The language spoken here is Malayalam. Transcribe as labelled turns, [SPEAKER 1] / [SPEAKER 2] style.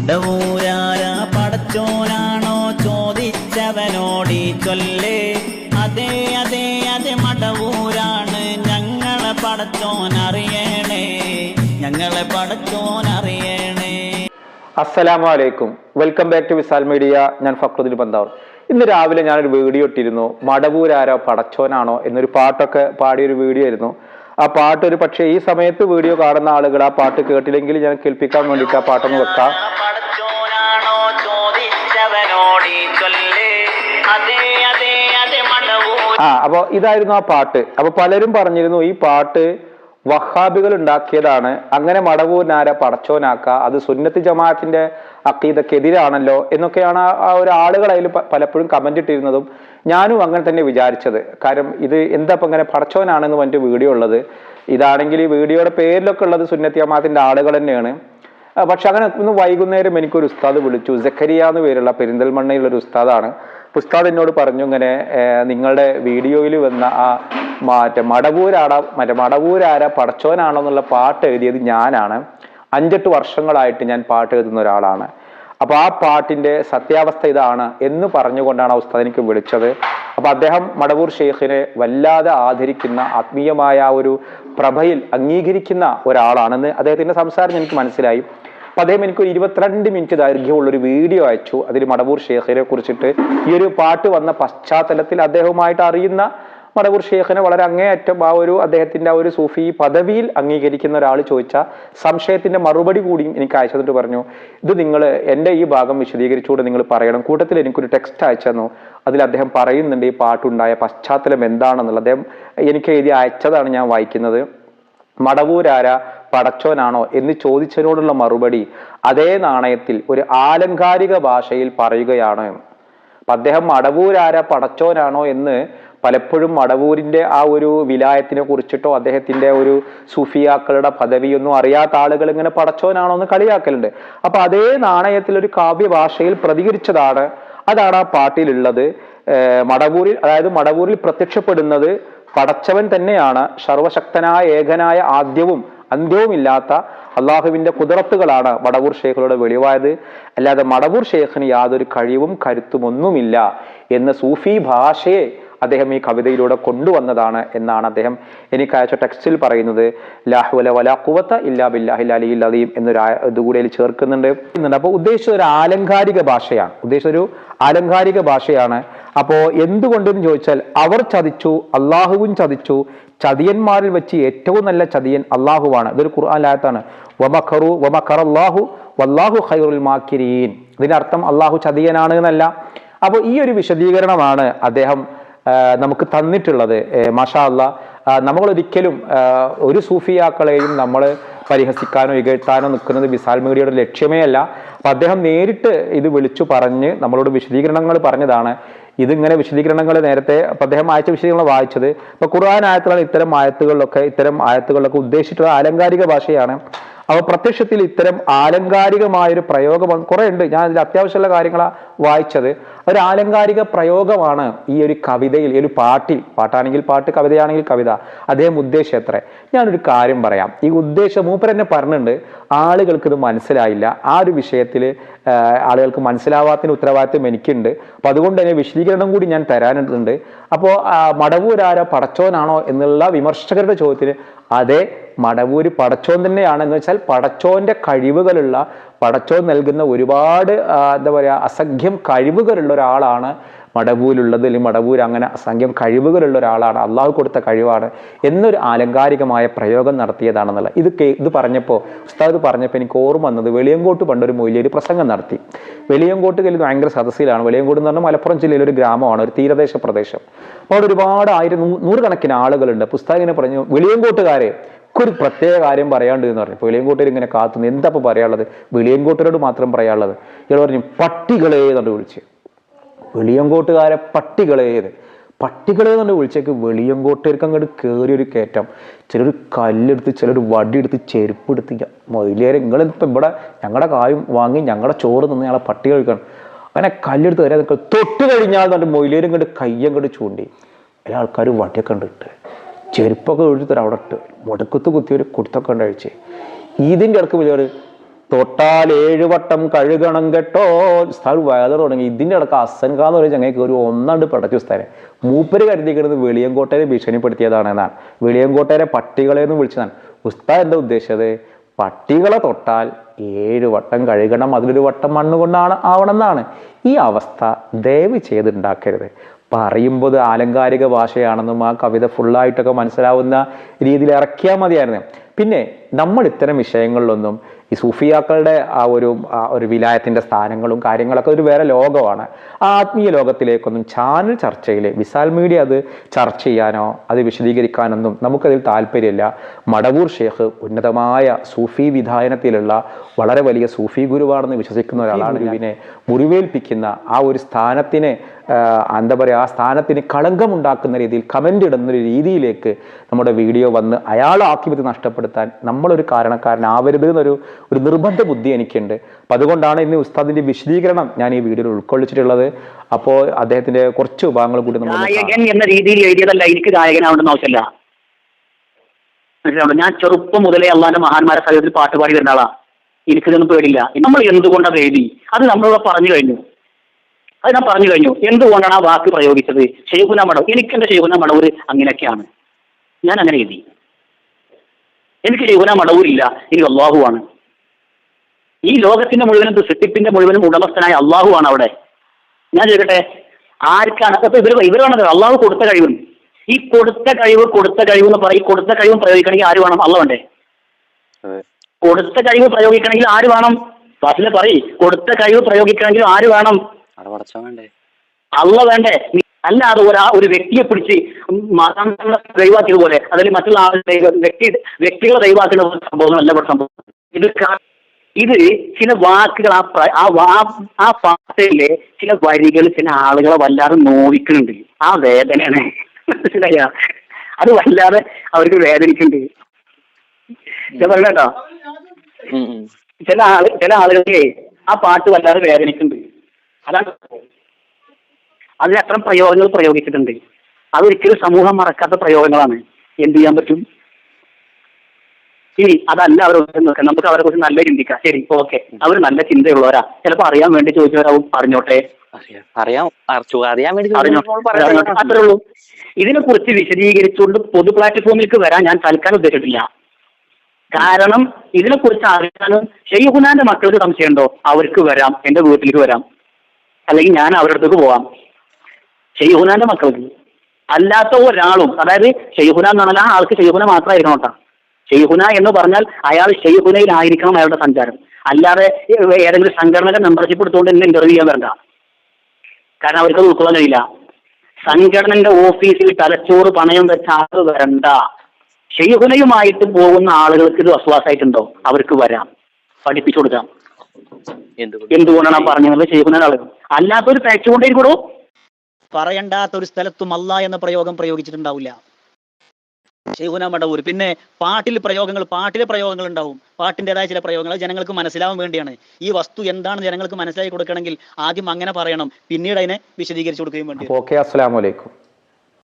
[SPEAKER 1] മടവൂരാര പടച്ചോനാണോ ചോദിച്ചവനോടി ചൊല്ലേ. അതെ അതെ അതെ മടവൂരാണ് ഞങ്ങളെ പടച്ചോൻ അറിയണേ ഞങ്ങളെ പടച്ചോൻ അറിയണേ
[SPEAKER 2] അസ്സലാമു അലൈക്കും. Welcome back to Visal media. ഞാൻ ഫക്രുദ്ദീൻ പന്താവർ. ഇന്ന് രാവിലെ ഞാനൊരു വീഡിയോ ഇട്ടിരുന്നു. മടവൂരാരോ പടച്ചോനാണോ എന്നൊരു പാട്ടൊക്കെ പാടിയൊരു വീഡിയോ ആയിരുന്നു. ആ പാട്ട് ഒരു പക്ഷേ ഈ സമയത്ത് വീഡിയോ കാണുന്ന ആളുകൾ ആ പാട്ട് കേട്ടില്ലെങ്കിൽ ഞാൻ കേൾപ്പിക്കാൻ വേണ്ടിയിട്ട് ആ പാട്ടൊന്ന് വെക്കാം. ആ അപ്പോൾ ഇതായിരുന്നു ആ പാട്ട്. അപ്പോൾ പലരും പറഞ്ഞിരുന്നു ഈ പാട്ട് വഹാബികൾ ഉണ്ടാക്കിയതാണ്. അങ്ങനെ മടവൂരിനാര പടച്ചോനാക്ക അത് സുന്നത്ത് ജമാഅത്തിന്റെ അക്കീതക്കെതിരാണല്ലോ എന്നൊക്കെയാണ് ആ- ഒരു ആളുകൾ അതിൽ പലപ്പോഴും കമന്റ് ഇട്ടിരുന്നതും ഞാനും അങ്ങനെ തന്നെ വിചാരിച്ചത്. കാരണം ഇത് എന്താ ഇപ്പം ഇങ്ങനെ പടച്ചോനാണെന്ന് പറഞ്ഞിട്ട് വീഡിയോ ഉള്ളത്. ഇതാണെങ്കിൽ ഈ വീഡിയോയുടെ പേരിലൊക്കെ ഉള്ളത് സുന്നത്ത് ജമാഅത്തിന്റെ ആളുകൾ തന്നെയാണ്. പക്ഷെ അങ്ങനെ ഇന്ന് വൈകുന്നേരം എനിക്കൊരു ഉസ്താദ് വിളിച്ചു. ജക്കരിയ എന്ന് പേരുള്ള പെരിന്തൽമണ്ണയിലുള്ള ഒരു ഉസ്താദാണ്. ഉസ്താദ് എന്നോട് പറഞ്ഞു ഇങ്ങനെ നിങ്ങളുടെ വീഡിയോയിൽ വന്ന ആ മറ്റേ മടവൂരാട മറ്റേ മടവൂരാര പടച്ചോനാണോ എന്നുള്ള പാട്ട് എഴുതിയത് ഞാനാണ്. അഞ്ചെട്ട് വർഷങ്ങളായിട്ട് ഞാൻ പാട്ട് എഴുതുന്ന ഒരാളാണ്. അപ്പൊ ആ പാട്ടിന്റെ സത്യാവസ്ഥ ഇതാണ് എന്ന് പറഞ്ഞുകൊണ്ടാണ് ഉസ്താദ് എനിക്ക് വിളിച്ചത്. അപ്പൊ അദ്ദേഹം മടവൂർ ഷെയ്ഖിനെ വല്ലാതെ ആദരിക്കുന്ന ആത്മീയമായ ഒരു പ്രഭയിൽ അംഗീകരിക്കുന്ന ഒരാളാണെന്ന് അദ്ദേഹത്തിന്റെ സംസാരം എനിക്ക് മനസ്സിലായി. അപ്പൊ അദ്ദേഹം എനിക്ക് ഒരു ഇരുപത്തിരണ്ട് മിനിറ്റ് ദൈർഘ്യമുള്ള ഒരു വീഡിയോ അയച്ചു. അതിൽ മടവൂർ ഷെയ്ഖിനെ കുറിച്ചിട്ട് ഈ ഒരു പാട്ട് വന്ന പശ്ചാത്തലത്തിൽ അദ്ദേഹവുമായിട്ട് അറിയുന്ന മടവൂർ ഷെയ്ഖിനെ വളരെ അങ്ങേയറ്റം ആ ഒരു അദ്ദേഹത്തിന്റെ ആ ഒരു സൂഫി പദവിയിൽ അംഗീകരിക്കുന്ന ഒരാൾ ചോദിച്ച സംശയത്തിന്റെ മറുപടി കൂടി എനിക്ക് അയച്ചു തന്നിട്ട് പറഞ്ഞു ഇത് നിങ്ങൾ എന്റെ ഈ ഭാഗം വിശദീകരിച്ചുകൊണ്ട് നിങ്ങൾ പറയണം. കൂട്ടത്തിൽ എനിക്കൊരു ടെക്സ്റ്റ് അയച്ചു അതിൽ അദ്ദേഹം പറയുന്നുണ്ട് ഈ പാട്ടുണ്ടായ പശ്ചാത്തലം എന്താണെന്നുള്ളത്. അദ്ദേഹം എനിക്ക് എഴുതി അയച്ചതാണ് ഞാൻ വായിക്കുന്നത്. മടവൂരാര പടച്ചോനാണോ? എന്ന് ചോദിച്ചതിനോടുള്ള മറുപടി അതേ നാണയത്തിൽ ഒരു ആലങ്കാരിക ഭാഷയിൽ പറയുകയാണ്. അപ്പൊ അദ്ദേഹം മടവൂരാര പടച്ചോനാണോ എന്ന് പലപ്പോഴും മടവൂരിന്റെ ആ ഒരു വിലായത്തിനെ കുറിച്ചിട്ടോ അദ്ദേഹത്തിന്റെ ഒരു സൂഫിയാക്കളുടെ പദവിയൊന്നും അറിയാത്ത ആളുകൾ ഇങ്ങനെ പടച്ചോനാണോ എന്ന് കളിയാക്കലുണ്ട്. അപ്പൊ അതേ നാണയത്തിൽ ഒരു കാവ്യഭാഷയിൽ പ്രതികരിച്ചതാണ് അതാണ് ആ പാട്ടിലുള്ളത്. മടവൂരിൽ അതായത് മടവൂരിൽ പ്രത്യക്ഷപ്പെടുന്നത് പടച്ചവൻ തന്നെയാണ്. സർവശക്തനായ ഏകനായ ആദ്യവും അന്ത്യവുമില്ലാത്ത അള്ളാഹുവിന്റെ കുതിരത്തുകളാണ് മടവൂർ ഷേഖുകളുടെ വെളിവായത്. അല്ലാതെ മടവൂർ ഷേഖിന് യാതൊരു കഴിവും കരുത്തും ഒന്നുമില്ല എന്ന സൂഫി ഭാഷയെ അദ്ദേഹം ഈ കവിതയിലൂടെ കൊണ്ടുവന്നതാണ് എന്നാണ് അദ്ദേഹം എനിക്ക് അയച്ച ടെക്സ്റ്റിൽ പറയുന്നത് ലാഹുല വലാ കുവത്ത ഇല്ലാ ബില്ലാഹിൽ അലിയിൽ അലീം എന്നൊരു ഇതുകൂടെ ചേർക്കുന്നുണ്ട്. അപ്പോൾ ഉദ്ദേശിച്ചത് ഒരു ആലങ്കാരിക ഭാഷയാണ്. ഉദ്ദേശിച്ച ഒരു ആലങ്കാരിക ഭാഷയാണ്. അപ്പോ എന്തുകൊണ്ടെന്ന് ചോദിച്ചാൽ അവർ ചതിച്ചു അള്ളാഹുവും ചതിച്ചു. ചതിയന്മാരിൽ വെച്ച് ഏറ്റവും നല്ല ചതിയൻ അള്ളാഹുവാണ് ഇതൊരു ഖുർആൻ വമഖറു വമഖറു അള്ളാഹു വല്ലാഹു ഖൈറുൽ മാക്കിരീൻ ഇതിനർത്ഥം അള്ളാഹു ചതിയനാണ് എന്നല്ല. അപ്പോൾ ഈ ഒരു വിശദീകരണമാണ് അദ്ദേഹം നമുക്ക് തന്നിട്ടുള്ളത്. മാഷാ നമ്മൾ ഒരിക്കലും ഒരു സൂഫിയാക്കളെയും നമ്മൾ പരിഹസിക്കാനോ ഇകഴ്ത്താനോ നിൽക്കുന്നത് വിസാൽ മീഡിയയുടെ ലക്ഷ്യമേ അല്ല. അപ്പം അദ്ദേഹം നേരിട്ട് ഇത് വിളിച്ചു പറഞ്ഞ് നമ്മളോട് വിശദീകരണങ്ങൾ പറഞ്ഞതാണ്. ഇതിങ്ങനെ വിശദീകരണങ്ങൾ നേരത്തെ അപ്പം അദ്ദേഹം അയച്ച വിശദീകരണങ്ങൾ വായിച്ചത്. ഇപ്പം ഖുർആൻ ഇത്തരം ആയത്തുകളിലൊക്കെ ഇത്തരം ആയത്തുകളിലൊക്കെ ഉദ്ദേശിച്ചിട്ടുള്ള ആലങ്കാരിക ഭാഷയാണ്. അപ്പോൾ പ്രത്യക്ഷത്തിൽ ഇത്തരം ആലങ്കാരികമായൊരു പ്രയോഗം കുറെ ഉണ്ട് ഞാൻ അതിൽ അത്യാവശ്യമുള്ള കാര്യങ്ങളാണ് വായിച്ചത്. ഒരു ആലങ്കാരിക പ്രയോഗമാണ് ഈ ഒരു കവിതയിൽ ഈ ഒരു പാട്ടിൽ. പാട്ടാണെങ്കിൽ പാട്ട് കവിതയാണെങ്കിൽ കവിത. അദ്ദേഹം ഉദ്ദേശം എത്ര? ഞാനൊരു കാര്യം പറയാം. ഈ ഉദ്ദേശം മൂപ്പർ എന്നെ പറഞ്ഞിട്ടുണ്ട്. ആളുകൾക്ക് ഇത് മനസ്സിലായില്ല. ആ ഒരു വിഷയത്തിൽ ആളുകൾക്ക് മനസ്സിലാവാത്തതിന് ഉത്തരവാദിത്വം എനിക്കുണ്ട്. അപ്പൊ അതുകൊണ്ട് തന്നെ വിശദീകരണം കൂടി ഞാൻ തരാനുണ്ട് അപ്പോൾ മടവൂരാരോ പടച്ചോനാണോ? എന്നുള്ള വിമർശകരുടെ ചോദ്യത്തിന് അതെ മടവൂര് പടച്ചോൻ തന്നെയാണ് എന്ന് വെച്ചാൽ പടച്ചോന്റെ കഴിവുകളുള്ള പടച്ചോൻ നൽകുന്ന ഒരുപാട് എന്താ പറയുക അസംഖ്യം കഴിവുകളുള്ള ഒരാളാണ് മടവൂരുള്ളത്. അല്ലെങ്കിൽ മടവൂർ അങ്ങനെ അസംഖ്യം കഴിവുകളുള്ള ഒരാളാണ്. അള്ളാഹു കൊടുത്ത കഴിവാണ് എന്നൊരു ആലങ്കാരികമായ പ്രയോഗം നടത്തിയതാണെന്നുള്ള ഇത് ഇത് പറഞ്ഞപ്പോൾ ഉസ്താദ് പറഞ്ഞപ്പോൾ എനിക്ക് ഓർമ്മ വന്നത് വെളിയങ്കോട്ട് പണ്ടൊരു മൊയിലേര് പ്രസംഗം നടത്തി. വെളിയങ്കോട്ട് കയ്യിൽ ഭയങ്കര സദസ്സിലാണ്. വെളിയങ്കോട്ട് എന്ന് പറഞ്ഞാൽ മലപ്പുറം ജില്ലയിലെ ഒരു ഗ്രാമമാണ് ഒരു തീരദേശ പ്രദേശം. അവിടെ ഒരുപാട് ആയിരം നൂറുകണക്കിന് ആളുകളുണ്ട്. പുസ്തകം ഇങ്ങനെ പറഞ്ഞു വെളിയങ്കോട്ടുകാരെ ഒരു പ്രത്യേക കാര്യം പറയാണ്ട് എന്ന് പറഞ്ഞു. വെളിയങ്കോട്ടർ ഇങ്ങനെ കാത്തുനിന്ന് എന്താ ഇപ്പൊ പറയാനുള്ളത്? വെളിയങ്കോട്ടരോട് മാത്രം പറയാനുള്ളത്. ഇയാൾ പറഞ്ഞു പട്ടികളെ എന്നുകൊണ്ട് വിളിച്ച്. വെളിയങ്കോട്ടുകാരെ പട്ടികളെ പട്ടികളെ തന്നെ വിളിച്ചേക്ക് വെളിയങ്കോട്ടേർക്ക് അങ്ങോട്ട് കയറി ഒരു കയറ്റം. ചിലർ കല്ലെടുത്ത് ചിലർ വടിയെടുത്ത് ചെരുപ്പ് എടുത്ത് മൊയിലേരെ. നിങ്ങളിപ്പോൾ ഇവിടെ ഞങ്ങളുടെ കായും വാങ്ങി ഞങ്ങളുടെ ചോറ് നിന്ന് ഞങ്ങളെ പട്ടി കഴിക്കണം അങ്ങനെ കല്ലെടുത്ത് നിൽക്കുക തൊട്ട് കഴിഞ്ഞാൽ എന്നിട്ട് മൊയിലേരും കണ്ട് കയ്യം കണ്ട് ചൂണ്ടി. എല്ലാ ആൾക്കാർ വടിയൊക്കെ ഉണ്ട് ഇട്ട്. ചെരുപ്പൊക്കെ ഒഴിച്ചിട്ട് അവിടെ ഇട്ട് മുടക്കത്ത് കുത്തി ഒരു കുടുത്തൊക്കെ ഉണ്ട് അഴിച്ച്. ഇതിന്റെ ഇടയ്ക്ക് വിളിയോട് തൊട്ടാൽ ഏഴ് വട്ടം കഴുകണം കേട്ടോ. സ്ഥലം വയറ് തുടങ്ങി. ഇതിന്റെ ഇടയ്ക്ക് അസൻഖാൻ എന്ന് പറയുന്ന ചങ്ങയ്ക്ക് ഒരു ഒന്നാണ്ട് പടച്ചു സ്ഥലം മൂപ്പര് കരുതിക്കുന്നത് വെളിയങ്കോട്ടയെ ഭീഷണിപ്പെടുത്തിയതാണ് എന്നാണ്. വെളിയങ്കോട്ടയിലെ പട്ടികളെ എന്ന് വിളിച്ചതാണ്. ഉസ്താദ് എന്താ ഉദ്ദേശിച്ചത്? പട്ടികളെ തൊട്ടാൽ ഏഴ് വട്ടം കഴുകണം. അതിലൊരു വട്ടം മണ്ണുകൊണ്ടാണ് ആവണമെന്നാണ് ഈ അവസ്ഥ ദയവ് ചെയ്തുണ്ടാക്കരുത് പറയുമ്പോൾ ആലങ്കാരിക ഭാഷയാണെന്നും ആ കവിത ഫുള്ളായിട്ടൊക്കെ മനസ്സിലാവുന്ന രീതിയിൽ ഇറക്കിയാൽ മതിയായിരുന്നു. പിന്നെ നമ്മൾ ഇത്തരം വിഷയങ്ങളിലൊന്നും ഈ സൂഫിയാക്കളുടെ ആ ഒരു ആ ഒരു വിലായത്തിന്റെ സ്ഥാനങ്ങളും കാര്യങ്ങളൊക്കെ ഒരു വേറെ ലോകമാണ്. ആ ആത്മീയ ലോകത്തിലേക്കൊന്നും ചാനൽ ചർച്ചയിൽ വിസാൽ മീഡിയ അത് ചർച്ച ചെയ്യാനോ അത് വിശദീകരിക്കാനൊന്നും നമുക്കതിൽ താല്പര്യമില്ല. മടവൂർ ഷേഖ് ഉന്നതമായ സൂഫി വിധായനത്തിലുള്ള വളരെ വലിയ സൂഫി ഗുരുവാണെന്ന് വിശ്വസിക്കുന്ന ഒരാളാണ് ഗുരുവിനെ മുറിവേൽപ്പിക്കുന്ന ആ ഒരു സ്ഥാനത്തിന് എന്താ പറയുക ആ സ്ഥാനത്തിന് കളങ്കമുണ്ടാക്കുന്ന രീതിയിൽ കമന്റ് ഇടുന്ന ഒരു രീതിയിലേക്ക് നമ്മുടെ വീഡിയോ വന്ന് അയാൾ ആധിപത്യം നഷ്ടപ്പെടുത്താൻ നമ്മളൊരു കാരണക്കാരനാവരുത് എന്നൊരു ഒരു നിർബന്ധ ബുദ്ധി എനിക്കുണ്ട്. അപ്പം അതുകൊണ്ടാണ് ഇന്ന് ഉസ്താദിന്റെ വിശദീകരണം ഞാൻ ഈ വീഡിയോയിൽ ഉൾക്കൊള്ളിച്ചിട്ടുള്ളത്. അപ്പോൾ അദ്ദേഹത്തിന്റെ കുറച്ച് വിഭാഗങ്ങൾ കൂടി നമ്മൾ
[SPEAKER 3] എന്ന രീതിയിൽ എഴുതിയതല്ല എനിക്ക് ഗായകനാവണമെന്ന് ആവശ്യമില്ല. മനസ്സിലാവുണ്ടോ? ഞാൻ ചെറുപ്പം മുതലേ അള്ളാന്റെ മഹാന്മാരെ സഹിതത്തിൽ പാട്ട് പാടി വരുന്ന ആളാ. എനിക്കിതൊന്നും പേടില്ല നമ്മൾ എന്തുകൊണ്ടത് എഴുതി? അത് നമ്മളിവിടെ പറഞ്ഞു കഴിഞ്ഞു. അത് ഞാൻ പറഞ്ഞു കഴിഞ്ഞു. എന്തുകൊണ്ടാണ് ആ വാക്ക് പ്രയോഗിച്ചത്? ഷെയ്ഖുന മണവ് എനിക്ക് എന്റെ ഷെയ്ഖുന മടവൂർ അങ്ങനെയൊക്കെയാണ്. ഞാൻ അങ്ങനെ എഴുതി. എനിക്ക് ഷെയ്ഖുന മടവൂരില്ല എനിക്ക് അള്ളാഹുവാണ് ഈ ലോകത്തിന്റെ മുഴുവനും സൃഷ്ടിപ്പിന്റെ മുഴുവനും ഉടമസ്ഥനായ അള്ളാഹുവാണ് അവിടെ. ഞാൻ ചോദിക്കട്ടെ ആർക്കാണ്? അപ്പൊ ഇവർ ഇവരാണത് അള്ളാഹു കൊടുത്ത കഴിവും. ഈ കൊടുത്ത കഴിവ് കൊടുത്ത കഴിവ് എന്ന് പറയും കൊടുത്ത കഴിവ് പ്രയോഗിക്കണമെങ്കിൽ ആര് വേണം? അള്ള വേണ്ടേ? കൊടുത്ത കഴിവ് പ്രയോഗിക്കണമെങ്കിൽ ആര് വേണം? ക്ലാസ്സിലെ പറയും കൊടുത്ത കഴിവ് പ്രയോഗിക്കണമെങ്കിൽ ആര് വേണം? അള്ള വേണ്ടേ? അല്ലാതെ ഒരാ ഒരു വ്യക്തിയെ പിടിച്ച് മാതാപിതാക്കളെ ദൈവാക്കിയത് പോലെ അതിൽ മറ്റുള്ള ആളുടെ വ്യക്തി വ്യക്തികളെ ദൈവാക്കുന്ന സംഭവങ്ങളല്ല ഇവിടെ സംഭവം. ഇത് ഇത് ചില വാക്കുകൾ ആ ആ പാട്ടയിലെ ചില വരികൾ ചില ആളുകളെ വല്ലാതെ നോവിക്കുന്നുണ്ട്. ആ വേദനയാണ്. മനസ്സിലായ? അത് വല്ലാതെ അവർക്ക് വേദനിക്കുന്നുണ്ട്. ഞാൻ പറഞ്ഞോ. ചില ആൾ ചില ആളുകൾക്ക് ആ പാട്ട് വല്ലാതെ വേദനിക്കുന്നുണ്ട്. അതാണ് അതിൽ അത്തരം പ്രയോഗങ്ങൾ പ്രയോഗിച്ചിട്ടുണ്ട്. അതൊരിക്കലും സമൂഹം മറക്കാത്ത പ്രയോഗങ്ങളാണ്. എന്ത് ചെയ്യാൻ പറ്റും? ഇനി അതല്ല അവർ നോക്കാം നമുക്ക് അവരെ കുറിച്ച് നല്ല ചിന്തിക്കാം. ശരി ഓക്കെ. അവർ നല്ല ചിന്തയുള്ളവരാ. ചിലപ്പോ അറിയാൻ വേണ്ടി ചോദിച്ചവരാവും. പറഞ്ഞോട്ടെ.
[SPEAKER 4] അറിയാം. അറിയാം. അറിയാൻ വേണ്ടി.
[SPEAKER 3] അത്രേ ഉള്ളൂ. ഇതിനെ കുറിച്ച് വിശദീകരിച്ചുകൊണ്ട് പൊതു പ്ലാറ്റ്ഫോമിലേക്ക് വരാൻ ഞാൻ തൽക്കാലം ഉദ്ദേശിച്ചിട്ടില്ല. കാരണം ഇതിനെ കുറിച്ച് അറിയാനും ഷെയ്ഖുനാന്റെ മക്കൾക്ക് സംശയമുണ്ടോ? അവർക്ക് വരാം. എന്റെ വീട്ടിലേക്ക് വരാം. അല്ലെങ്കിൽ ഞാൻ അവരുടെ അടുത്തേക്ക് പോവാം. ഷെയ്ഹുനാന്റെ മക്കൾക്ക്. അല്ലാത്ത ഒരാളും അതായത് ഷെയ്ഹുന എന്ന് പറഞ്ഞാൽ ആ ആൾക്ക് ഷെയ്ഹുന മാത്രമായിരിക്കണം കേട്ടോ. ഷെയ്ഹുന എന്ന് പറഞ്ഞാൽ അയാൾ ഷെയ്ഹുനയിലായിരിക്കണം അയാളുടെ സഞ്ചാരം. അല്ലാതെ ഏതെങ്കിലും സംഘടനയുടെ മെമ്പർഷിപ്പ് എടുത്തുകൊണ്ട് എന്നെ ഇന്റർവ്യൂ ചെയ്യാൻ വരണ്ട. കാരണം അവർക്ക് ഉൾക്കൊള്ളാൻ കഴിയില്ല. സംഘടനന്റെ ഓഫീസിൽ തലച്ചോറ് പണയം വെച്ച ആൾ വരണ്ട. ഷെയ്ഹുനയുമായിട്ട് പോകുന്ന ആളുകൾക്ക് ഇത് വസ്വാസായിട്ടുണ്ടോ അവർക്ക് വരാം. പഠിപ്പിച്ചു കൊടുക്കാം. എന്തുകൊണ്ടാണ് പറഞ്ഞത്? ഒരു ആളുകൾ അല്ലാത്തൊരു തയ്ച്ചുകൊണ്ടേയിരിക്കണോ
[SPEAKER 5] പറയണ്ടാത്ത ഒരു സ്ഥലത്തും അല്ല എന്ന പ്രയോഗം പ്രയോഗിച്ചിട്ടുണ്ടാവില്ല. ശൈഖുന മടവൂർ പിന്നെ പാട്ടിൽ പ്രയോഗങ്ങൾ പാട്ടിലെ പ്രയോഗങ്ങൾ ഉണ്ടാവും. പാട്ടിന്റെതായ ചില പ്രയോഗങ്ങൾ ജനങ്ങൾക്ക് മനസ്സിലാവാൻ വേണ്ടിയാണ്. ഈ വസ്തു എന്താണ് ജനങ്ങൾക്ക് മനസ്സിലാക്കി കൊടുക്കണമെങ്കിൽ ആദ്യം അങ്ങനെ പറയണം. പിന്നീട് അതിനെ വിശദീകരിച്ചു കൊടുക്കുകയും വേണ്ടി
[SPEAKER 2] ഓക്കെ അസ്സലാമു അലൈക്കും.